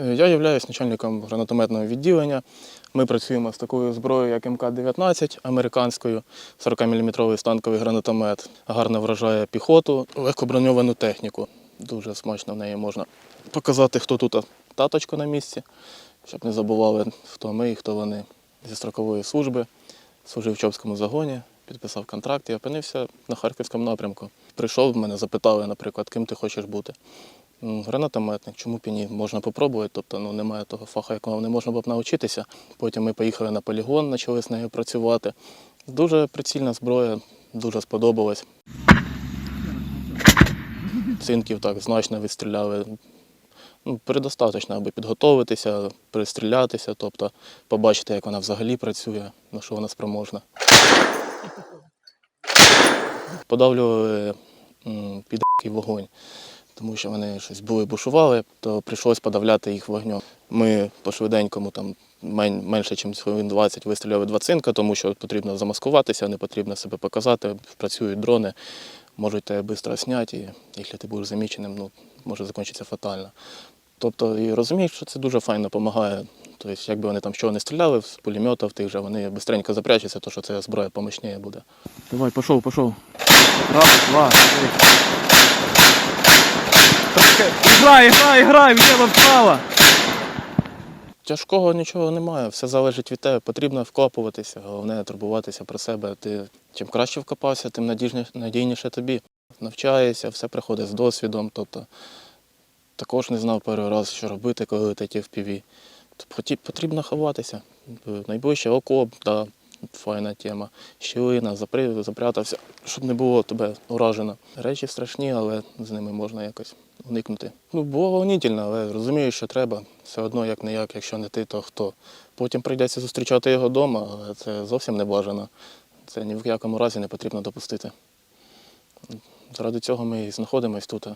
Е, Я являюсь начальником гранатометного відділення. Ми працюємо з такою зброєю, як МК-19 американською, 40-мм станковий гранатомет. Гарно вражає піхоту, легкоброньовану техніку. Дуже смачно в неї можна показати, хто тут таточко на місці, щоб не забували, хто ми і хто вони зі строкової служби. Служив в Чопському загоні, підписав контракт і опинився на Харківському напрямку. Прийшов, мене запитали, наприклад, ким ти хочеш бути. Гранатометник, чому б і ні? Можна попробувати, тобто ну, немає того фаху, якого не можна було б навчитися. Потім ми поїхали на полігон, почали з нею працювати. Дуже прицільна зброя, дуже сподобалась. Цинків так значно відстріляли. Ну, предостаточно, аби підготуватися, пристрілятися, тобто побачити, як вона взагалі працює, на що вона спроможна. Подавлювали під вогонь тому що вони щось були бушували, то прийшлось подавляти їх вогнем. Ми по швиденькому там менше, ніж хвилин 20 вистріляли два цинка, тому що потрібно замаскуватися, не потрібно себе показати. Працюють дрони, можуть тебе швидко зняти, і якщо ти будеш заміченим, ну, може закінчитися фатально. Тобто і розумієш, що це дуже файно допомагає. Тобто, якби вони там що не стріляли з пулеметів тих же, вони швидко запрячуться, то що ця зброя помощніше буде. Давай, пошел, пошел. Раз, два, три. Играй, играй, играй, влево, вправо. Тяжкого нічого немає, все залежить від тебе. Потрібно вкопуватися, головне турбуватися про себе. Ти чим краще вкопався, тим надіжні- надійніше тобі. Навчаєшся, все приходить з досвідом. Тобто також не знав перший раз, що робити, коли летить в піві. Потрібно ховатися. Найближче окоп, да, файна тема. Щілина, запри- запрятався, щоб не було тебе уражено. Речі страшні, але з ними можна якось уникнути. Ну, було волнительно, але розумію, що треба. Все одно як не як, якщо не ти, то хто. Потім прийдеться зустрічати його вдома, але це зовсім не бажано. Це ні в якому разі не потрібно допустити. Заради цього ми і знаходимося тут.